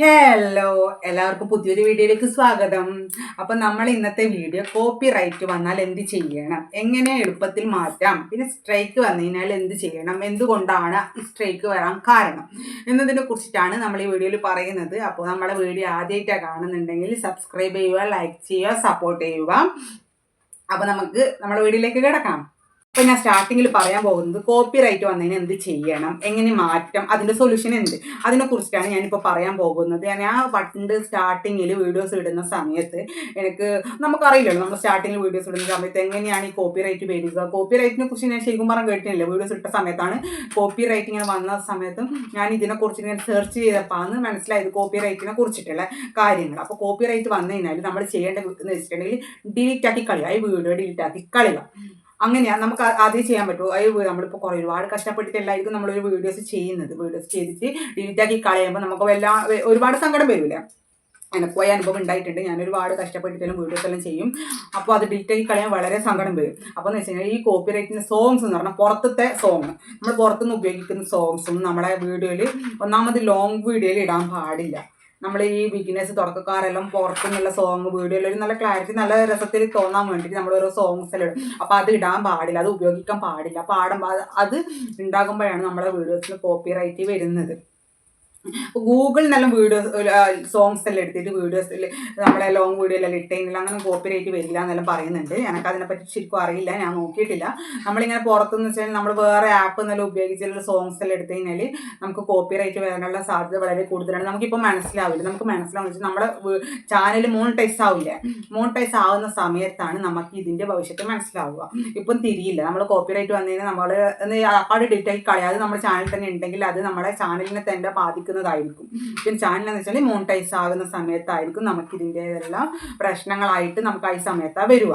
Hello എല്ലാവർക്കും പുതിയൊരു വീഡിയോയിലേക്ക് സ്വാഗതം. അപ്പം നമ്മൾ ഇന്നത്തെ വീഡിയോ കോപ്പി റൈറ്റ് വന്നാൽ എന്ത് ചെയ്യണം? എങ്ങനെ എളുപ്പത്തിൽ മാറ്റാം? പിന്നെ സ്ട്രൈക്ക് വന്നു കഴിഞ്ഞാൽ എന്ത് ചെയ്യണം? എന്തുകൊണ്ടാണ് സ്ട്രൈക്ക് വരാൻ കാരണം? എന്നതിനെ കുറിച്ചിട്ടാണ് നമ്മൾ ഈ വീഡിയോയിൽ പറയുന്നത്. അപ്പോൾ നമ്മളെ വീഡിയോ ആദ്യമായിട്ടാണ് കാണുന്നുണ്ടെങ്കിൽ സബ്സ്ക്രൈബ് ചെയ്യുക ലൈക്ക് ചെയ്യുക സപ്പോർട്ട് ചെയ്യുക. അപ്പോൾ നമുക്ക് നമ്മുടെ വീഡിയോയിലേക്ക് കിടക്കാം. ഇപ്പൊ ഞാൻ സ്റ്റാർട്ടിങ്ങിൽ പറയാൻ പോകുന്നത് കോപ്പി റൈറ്റ് വന്നതിന് എന്ത് ചെയ്യണം? എങ്ങനെ മാറ്റം അതിന്റെ സൊല്യൂഷൻ എന്ത്? അതിനെ കുറിച്ചിട്ടാണ് ഞാനിപ്പോൾ പറയാൻ പോകുന്നത്. ഞാൻ പണ്ട് സ്റ്റാർട്ടിങ്ങിൽ വീഡിയോസ് ഇടുന്ന സമയത്ത് എനിക്ക് നമുക്കറിയില്ലല്ലോ നമ്മൾ സ്റ്റാർട്ടിങ്ങിൽ വീഡിയോസ് ഇടുന്ന സമയത്ത് എങ്ങനെയാണ് ഈ കോപ്പി റൈറ്റ് വരിക? കോപ്പി റൈറ്റിനെ കുറിച്ച് ഞാൻ ശരിക്കും പറഞ്ഞാൽ കേട്ടിട്ടില്ല. വീഡിയോസ് ഇട്ട സമയത്താണ് കോപ്പി റൈറ്റ് ഇങ്ങനെ വന്ന സമയത്തും ഞാൻ ഇതിനെക്കുറിച്ച് ഇങ്ങനെ സെർച്ച് ചെയ്തപ്പോൾ അന്ന് മനസ്സിലായത് കോപ്പി റൈറ്റിനെ കുറിച്ചിട്ടുള്ള കാര്യങ്ങൾ. അപ്പോൾ കോപ്പി റൈറ്റ് വന്നു കഴിഞ്ഞാൽ നമ്മൾ ചെയ്യേണ്ടത് എന്ന് വെച്ചിട്ടുണ്ടെങ്കിൽ ഡിലീറ്റ് ആക്കി കളയുക. ഈ വീഡിയോ ഡിലീറ്റ് ആക്കി കളയുക. അങ്ങനെയാണ് നമുക്ക് ആദ്യം ചെയ്യാൻ പറ്റുമോ അയ്യോ നമ്മളിപ്പോൾ കുറേ ഒരുപാട് കഷ്ടപ്പെട്ടിട്ടല്ലായിരിക്കും നമ്മളൊരു വീഡിയോസ് ചെയ്യുന്നത്. വീഡിയോസ് ചെയ്തിട്ട് ഡിലീറ്റാക്കി കളയുമ്പോൾ നമുക്ക് വല്ല ഒരുപാട് സങ്കടം വരില്ല എനിക്ക് പോയ അനുഭവം ഉണ്ടായിട്ടുണ്ട്. ഞാൻ ഒരുപാട് കഷ്ടപ്പെട്ടിട്ടെല്ലാം വീഡിയോസ് എല്ലാം ചെയ്യും. അപ്പോൾ അത് ആക്കി കളയാൻ വളരെ സങ്കടം വരും. അപ്പോൾ എന്ന് വെച്ച് ഈ കോപ്പി റൈറ്റിന്റെ സോങ്സ് എന്ന് പറഞ്ഞാൽ പുറത്തത്തെ സോങ് നമ്മൾ പുറത്തുനിന്ന് ഉപയോഗിക്കുന്ന സോങ്സും നമ്മുടെ വീഡിയോയിൽ ഒന്നാമത് ലോങ് വീഡിയോയിൽ ഇടാൻ പാടില്ല. നമ്മൾ ഈ ബിഗിനേഴ്സ് തുടക്കക്കാരെല്ലാം പുറത്തുനിന്നുള്ള സോങ് വീഡിയോ ഒരു നല്ല ക്ലാരിറ്റി നല്ല രസത്തിൽ തോന്നാൻ വേണ്ടിയിട്ട് നമ്മൾ ഓരോ സോങ്സ് എല്ലാം ഇടും. അപ്പോൾ അത് ഇടാൻ പാടില്ല അത് ഉപയോഗിക്കാൻ പാടില്ല. പാടുമ്പോൾ അത് ഉണ്ടാകുമ്പോഴാണ് നമ്മുടെ വീഡിയോസിന് കോപ്പി റൈറ്റ് വരുന്നത്. ഗൂഗിൾ നല്ല വീഡിയോസ് സോങ്സ് എല്ലാം എടുത്തിട്ട് വീഡിയോസ് നമ്മളെ ലോങ് വീഡിയോ എല്ലാം ഇട്ടെങ്കിൽ അങ്ങനെ കോപ്പി റേറ്റ് വരില്ല എന്നെല്ലാം പറയുന്നുണ്ട്. എനിക്ക് അതിനെപ്പറ്റി ശരിക്കും അറിയില്ല ഞാൻ നോക്കിയിട്ടില്ല. നമ്മളിങ്ങനെ പുറത്തുനിന്ന് വെച്ചാൽ നമ്മൾ വേറെ ആപ്പ് എന്നെല്ലാം ഉപയോഗിച്ചുള്ള സോങ്സ് എല്ലാം എടുത്തു കഴിഞ്ഞാൽ നമുക്ക് കോപ്പി റേറ്റ് വരാനുള്ള സാധ്യത വളരെ കൂടുതലാണ്. നമുക്കിപ്പോൾ മനസ്സിലാവില്ല നമുക്ക് മനസ്സിലാവുന്ന വെച്ചാൽ നമ്മുടെ ചാനൽ മോണിറ്റൈസ് ആവില്ല. മോണിറ്റൈസ് ആവുന്ന സമയത്താണ് നമുക്ക് ഇതിന്റെ ഭവിഷ്യത്ത് മനസ്സിലാവുക. ഇപ്പം തിരിയില്ല നമ്മൾ കോപ്പി റേറ്റ് വന്നു കഴിഞ്ഞാൽ നമ്മൾ അപ്പാട് ഡിറ്റൈൽ കളയാതെ നമ്മുടെ ചാനൽ തന്നെ ഉണ്ടെങ്കിൽ അത് നമ്മുടെ ചാനലിനെ തന്നെ ബാധിക്കുന്നതായിരിക്കും പിന്നെ ചാനൽ എന്ന് വെച്ചാൽ മോണിറ്റൈസ് ആകുന്ന സമയത്തായിരിക്കും നമുക്ക് ഇതിന്റെതെല്ലാം പ്രശ്നങ്ങളായിട്ട് നമുക്ക് ആ സമയത്താണ് വരിക.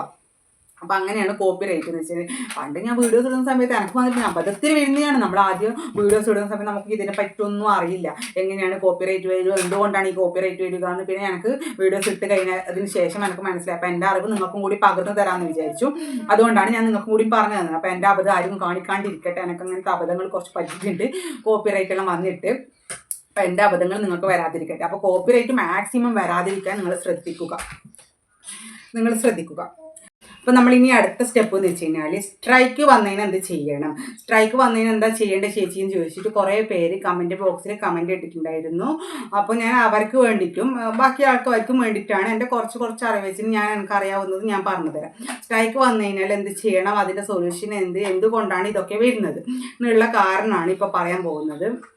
അപ്പം അങ്ങനെയാണ് കോപ്പി റൈറ്റ് എന്ന് വെച്ചാൽ പണ്ട് ഞാൻ വീഡിയോസ് ഇടുന്ന സമയത്ത് എനിക്ക് വന്നിട്ട് അബദ്ധത്തിൽ വരുന്നതാണ് നമ്മൾ ആദ്യം വീഡിയോസ് ഇടുന്ന സമയത്ത് നമുക്ക് ഇതിനെ പറ്റൊന്നും അറിയില്ല. എങ്ങനെയാണ് കോപ്പി റൈറ്റ് വരിക എന്തുകൊണ്ടാണ് ഈ കോപ്പി റൈറ്റ് വരിക എന്ന് പിന്നെ എനിക്ക് വീഡിയോസ് ഇട്ട് കഴിഞ്ഞതിന് ശേഷം എനിക്ക് മനസ്സിലായി. അപ്പം എന്റെ അറിവ് നിങ്ങൾക്കും കൂടി പകർന്നു തരാമെന്ന് വിചാരിച്ചു. അതുകൊണ്ടാണ് ഞാൻ നിങ്ങൾക്കും കൂടി പറഞ്ഞു തന്നത്. അപ്പം എന്റെ അബദ്ധം ആരും കാണിക്കാണ്ടിരിക്കട്ടെ. എനിക്ക് അങ്ങനത്തെ അബദ്ധങ്ങൾ കുറച്ച് പറ്റിയിട്ടുണ്ട്. കോപ്പി റൈറ്റ് എല്ലാം വന്നിട്ട്. അപ്പം എന്റെ അബദ്ധങ്ങൾ നിങ്ങൾക്ക് വരാതിരിക്കട്ടെ. അപ്പോൾ കോപ്പിറൈറ്റ് മാക്സിമം വരാതിരിക്കാൻ നിങ്ങൾ ശ്രദ്ധിക്കുക. നിങ്ങൾ ശ്രദ്ധിക്കുക. അപ്പോൾ നമ്മൾ ഇനി അടുത്ത സ്റ്റെപ്പ് എന്ന് വെച്ച് കഴിഞ്ഞാൽ സ്ട്രൈക്ക് വന്നതിന് എന്ത് ചെയ്യണം? സ്ട്രൈക്ക് വന്നതിന് എന്താ ചെയ്യേണ്ടത് ചേച്ചി എന്ന് ചോദിച്ചിട്ട് കുറേ പേര് കമന്റ് ബോക്സിൽ കമന്റ് ഇട്ടിട്ടുണ്ടായിരുന്നു. അപ്പോൾ ഞാൻ അവർക്ക് വേണ്ടിയിട്ടും ബാക്കി ആൾക്കാർക്കും വേണ്ടിയിട്ടാണ് എന്റെ കുറച്ച് കുറച്ച് അറിവ് വെച്ചിട്ട് ഞാൻ എനിക്ക് അറിയാവുന്നത് ഞാൻ പറഞ്ഞുതരാം. സ്ട്രൈക്ക് വന്നു കഴിഞ്ഞാൽ എന്ത് ചെയ്യണം? അതിന്റെ സൊല്യൂഷൻ എന്ത്? എന്തുകൊണ്ടാണ് ഇതൊക്കെ വരുന്നത്? എന്നുള്ള കാരണമാണ് ഇപ്പോൾ പറയാൻ പോകുന്നത്.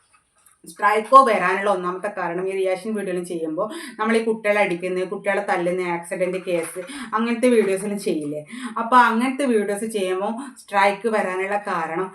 സ്ട്രൈക്കോ വരാനുള്ള ഒന്നാമത്തെ കാരണം ഈ റിയാക്ഷൻ വീഡിയോയിലും ചെയ്യുമ്പോൾ നമ്മൾ ഈ കുട്ടികളെ അടിക്കുന്നത് കുട്ടികളെ തല്ലുന്ന ആക്സിഡന്റ് കേസ് അങ്ങനത്തെ വീഡിയോസിലും ചെയ്യില്ലേ? അപ്പോൾ അങ്ങനത്തെ വീഡിയോസ് ചെയ്യുമ്പോൾ സ്ട്രൈക്ക് വരാനുള്ള കാരണം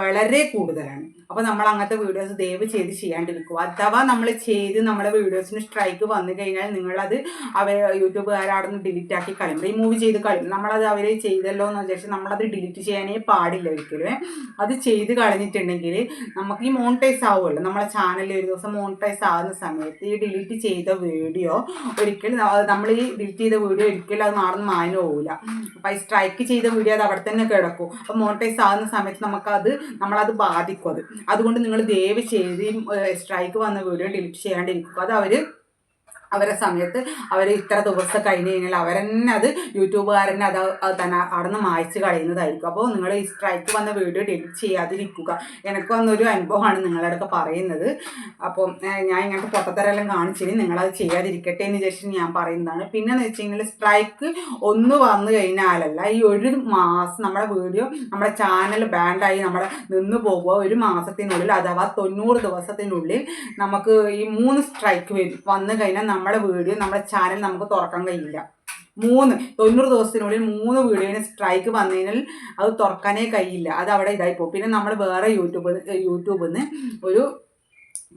വളരെ കൂടുതലാണ്. അപ്പോൾ നമ്മൾ അങ്ങനത്തെ വീഡിയോസ് ദയവ് ചെയ്ത് ചെയ്യാണ്ടിരിക്കുക. അഥവാ നമ്മൾ ചെയ്ത് നമ്മുടെ വീഡിയോസിന് സ്ട്രൈക്ക് വന്നു കഴിഞ്ഞാൽ നിങ്ങളത് അവർ യൂട്യൂബുകാരവിടെ ഡിലീറ്റ് ആക്കി കളയും. റിമൂവ് ചെയ്ത് കളയും. നമ്മളത് അവർ ചെയ്തല്ലോ എന്ന് വിചാരിച്ച് നമ്മളത് ഡിലീറ്റ് ചെയ്യാനേ പാടില്ല ഒരിക്കലും. അത് ചെയ്ത് കളഞ്ഞിട്ടുണ്ടെങ്കിൽ നമുക്ക് ഈ മോണിറ്റൈസ് ആവുമല്ലോ. നമ്മളെ ചാനലിൽ ഒരു ദിവസം മോണിറ്റൈസ് ആകുന്ന സമയത്ത് ഈ ഡിലീറ്റ് ചെയ്ത വീഡിയോ ഒരിക്കലും നമ്മൾ ഈ ഡിലീറ്റ് ചെയ്ത വീഡിയോ ഒരിക്കലും അത് മാറുന്ന മാനം പോകില്ല അപ്പം ഈ സ്ട്രൈക്ക് ചെയ്ത വീഡിയോ അത് അവിടെ തന്നെ കിടക്കും. അപ്പം മോണിറ്റൈസ് ആകുന്ന സമയത്ത് നമുക്കത് നമ്മളത് ബാധിക്കും അത്. അതുകൊണ്ട് നിങ്ങൾ ദയവ് ചെയ്ത് സ്ട്രൈക്ക് വന്ന വീഡിയോ ഡിലീറ്റ് ചെയ്യാണ്ടിരിക്കുക അത് അവർ അവരെ സമയത്ത് അവർ ഇത്ര ദിവസം കഴിഞ്ഞ് കഴിഞ്ഞാൽ അവരെന്നെ അത് യൂട്യൂബുകാരനെ അത് തന്നെ അവിടെ നിന്ന് മായ്ച്ച് കളയുന്നതായിരിക്കും. അപ്പോൾ നിങ്ങൾ ഈ സ്ട്രൈക്ക് വന്ന വീഡിയോ ഡിലീറ്റ് ചെയ്യാതിരിക്കുക. എനിക്ക് വന്നൊരു അനുഭവമാണ് നിങ്ങളടുത്ത് പറയുന്നത്. അപ്പോൾ ഞാൻ ഇങ്ങനത്തെ പൊട്ടത്തരെല്ലാം കാണിച്ചിട്ട് നിങ്ങളത് ചെയ്യാതിരിക്കട്ടെ എന്ന് വിചാരിച്ചിട്ട് ഞാൻ പറയുന്നതാണ്. പിന്നെ എന്ന് വെച്ച് കഴിഞ്ഞാൽ സ്ട്രൈക്ക് ഒന്ന് വന്നു കഴിഞ്ഞാലല്ല ഈ ഒരു മാസം നമ്മുടെ വീഡിയോ നമ്മുടെ ചാനൽ ബാൻഡായി നമ്മുടെ നിന്ന് പോകുക. ഒരു മാസത്തിനുള്ളിൽ അഥവാ തൊണ്ണൂറ് ദിവസത്തിനുള്ളിൽ നമുക്ക് ഈ മൂന്ന് സ്ട്രൈക്ക് വരും വന്നു കഴിഞ്ഞാൽ നമ്മുടെ വീഡിയോ നമ്മുടെ ചാനൽ നമുക്ക് തുറക്കാൻ കഴിയില്ല. മൂന്ന് തൊണ്ണൂറ് ദിവസത്തിനുള്ളിൽ മൂന്ന് വീഡിയോന് സ്ട്രൈക്ക് വന്നതിനാൽ അത് തുറക്കാനേ കഴിയില്ല. അത് അവിടെ ഇതായി പോകും പിന്നെ നമ്മൾ വേറെ യൂട്യൂബ് യൂട്യൂബിൽ നിന്ന് ഒരു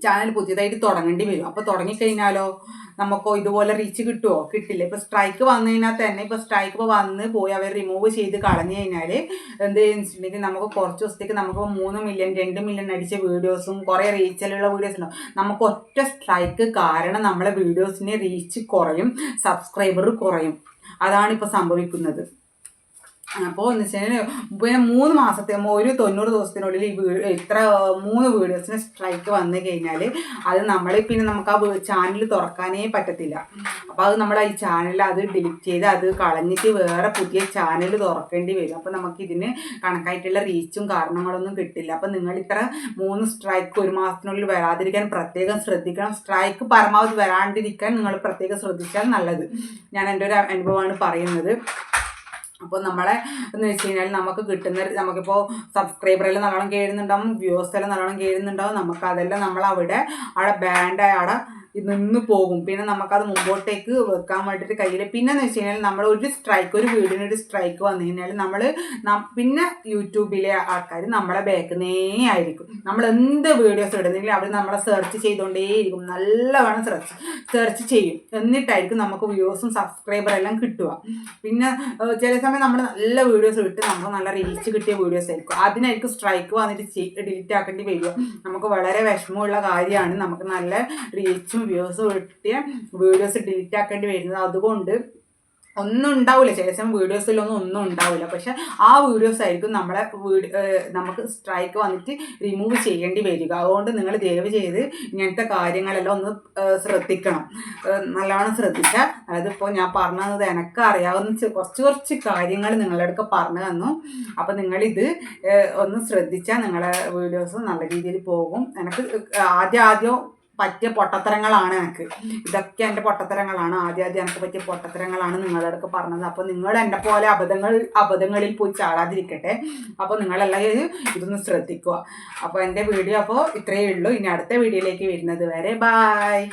ചാനൽ പുതിയതായിട്ട് തുടങ്ങേണ്ടി വരും. അപ്പോൾ തുടങ്ങിക്കഴിഞ്ഞാലോ നമുക്കോ ഇതുപോലെ റീച്ച് കിട്ടുമോ കിട്ടില്ല. ഇപ്പോൾ സ്ട്രൈക്ക് വന്നു കഴിഞ്ഞാൽ തന്നെ ഇപ്പോൾ സ്ട്രൈക്ക് ഇപ്പോൾ വന്ന് പോയി അവർ റിമൂവ് ചെയ്ത് കളഞ്ഞു കഴിഞ്ഞാൽ എന്ത് വെച്ചിട്ടുണ്ടെങ്കിൽ നമുക്ക് കുറച്ച് ദിവസത്തേക്ക് നമുക്ക് മൂന്ന് മില്യൺ രണ്ട് മില്യൺ അടിച്ച വീഡിയോസും കുറേ റീച്ചിലുള്ള വീഡിയോസ് ഉണ്ടാവും. നമുക്ക് ഒറ്റ സ്ട്രൈക്ക് കാരണം നമ്മളെ വീഡിയോസിന് റീച്ച് കുറയും സബ്സ്ക്രൈബർ കുറയും. അതാണ് ഇപ്പോൾ സംഭവിക്കുന്നത്. അപ്പോൾ എന്ന് വെച്ചാൽ മൂന്ന് മാസത്തെ ഒരു തൊണ്ണൂറ് ദിവസത്തിനുള്ളിൽ ഈ വീട് ഇത്ര മൂന്ന് വീഡിയോസിന് സ്ട്രൈക്ക് വന്നു കഴിഞ്ഞാൽ അത് നമ്മൾ പിന്നെ നമുക്ക് ആ ചാനൽ തുറക്കാനേ പറ്റത്തില്ല. അപ്പോൾ അത് നമ്മൾ ഈ ചാനൽ അത് ഡിലീറ്റ് ചെയ്ത് അത് കളഞ്ഞിട്ട് വേറെ പുതിയ ചാനൽ തുറക്കേണ്ടി വരും. അപ്പോൾ നമുക്ക് ഇതിന് കണക്കായിട്ടുള്ള റീച്ചും കാരണങ്ങളൊന്നും കിട്ടില്ല. അപ്പോൾ നിങ്ങൾ ഇത്ര മൂന്ന് സ്ട്രൈക്ക് ഒരു മാസത്തിനുള്ളിൽ വരാതിരിക്കാൻ പ്രത്യേകം ശ്രദ്ധിക്കണം. സ്ട്രൈക്ക് പരമാവധി വരാണ്ടിരിക്കാൻ നിങ്ങൾ പ്രത്യേകം ശ്രദ്ധിച്ചാൽ നല്ലത്. ഞാൻ എന്റെ ഒരു അനുഭവമാണ് പറയുന്നത്. അപ്പോൾ നമ്മളെ എന്ന് വെച്ച് കഴിഞ്ഞാൽ നമുക്ക് കിട്ടുന്ന നമുക്കിപ്പോൾ സബ്സ്ക്രൈബറെല്ലാം നല്ലോണം കേഴുന്നുണ്ടാവും വ്യൂസ് എല്ലാം നല്ലോണം കേഴുന്നുണ്ടാവും നമുക്ക് അതെല്ലാം നമ്മൾ അവിടെ അവിടെ ബാൻഡ് അവിടെ നിന്ന് പോകും. പിന്നെ നമുക്കത് മുമ്പോട്ടേക്ക് വെക്കാൻ വേണ്ടിയിട്ട് കഴിയില്ല. പിന്നെ എന്ന് വെച്ച് കഴിഞ്ഞാൽ നമ്മൾ ഒരു സ്ട്രൈക്ക് ഒരു വീടിനൊരു സ്ട്രൈക്ക് വന്നു കഴിഞ്ഞാൽ നമ്മൾ പിന്നെ യൂട്യൂബിലെ ആൾക്കാർ നമ്മളെ ബാക്കുന്നേ ആയിരിക്കും. നമ്മൾ എന്ത് വീഡിയോസ് ഇടുന്നെങ്കിലും അവർ നമ്മളെ സെർച്ച് ചെയ്തുകൊണ്ടേയിരിക്കും നല്ലവണ്ണം സെർച്ച് സെർച്ച് ചെയ്യും. എന്നിട്ടായിരിക്കും നമുക്ക് വ്യൂസും സബ്സ്ക്രൈബർ എല്ലാം കിട്ടുക. പിന്നെ ചില സമയം നമ്മൾ നല്ല വീഡിയോസ് ഇട്ട് നമുക്ക് നല്ല റീച്ച് കിട്ടിയ വീഡിയോസ് ആയിരിക്കും. അതിനായിരിക്കും സ്ട്രൈക്ക് വന്നിട്ട് ഡിലീറ്റ് ആക്കേണ്ടി വരിക. നമുക്ക് വളരെ വിഷമമുള്ള കാര്യമാണ്. നമുക്ക് നല്ല റീച്ചും വ്യൂസും കിട്ടിയ വീഡിയോസ് ഡിലീറ്റ് ആക്കേണ്ടി വരുന്നത് അതുകൊണ്ട് ഒന്നും ഉണ്ടാവില്ല സമയം വീഡിയോസിലൊന്നും ഒന്നും ഉണ്ടാവില്ല പക്ഷെ ആ വീഡിയോസ് ആയിരിക്കും നമ്മളെ നമുക്ക് സ്ട്രൈക്ക് വന്നിട്ട് റിമൂവ് ചെയ്യേണ്ടി വരിക. അതുകൊണ്ട് നിങ്ങൾ ദയവ് ചെയ്ത് ഇങ്ങനത്തെ കാര്യങ്ങളെല്ലാം ഒന്ന് ശ്രദ്ധിക്കണം. നല്ലവണ്ണം ശ്രദ്ധിച്ചാൽ അതായത് ഇപ്പോൾ ഞാൻ പറഞ്ഞത് എനിക്ക് അറിയാവുന്ന കുറച്ച് കുറച്ച് കാര്യങ്ങൾ നിങ്ങളുടെ അടുക്ക പറഞ്ഞു തന്നു. അപ്പം നിങ്ങളിത് ഒന്ന് ശ്രദ്ധിച്ചാൽ നിങ്ങളെ വീഡിയോസ് നല്ല രീതിയിൽ പോകും. എനിക്ക് ആദ്യം ആദ്യം പറ്റിയ പൊട്ടത്തരങ്ങളാണ് എനിക്ക്. ഇതൊക്കെ എന്റെ പൊട്ടത്തരങ്ങളാണ്. ആദ്യം ആദ്യം എനിക്ക് പറ്റിയ പൊട്ടത്തരങ്ങളാണ് നിങ്ങളുടെ അടുക്ക് പറഞ്ഞത്. അപ്പോൾ നിങ്ങൾ എന്റെ പോലെ അബദ്ധങ്ങൾ അബദ്ധങ്ങളിൽ പോയി ചാടാതിരിക്കട്ടെ. അപ്പോൾ നിങ്ങളെല്ലാവരും ഇതൊന്ന് ശ്രദ്ധിക്കുക. അപ്പോൾ എന്റെ വീഡിയോ അപ്പോൾ ഇത്രയേ ഉള്ളൂ. ഇനി അടുത്ത വീഡിയോയിലേക്ക് വരുന്നത് വരെ ബായ്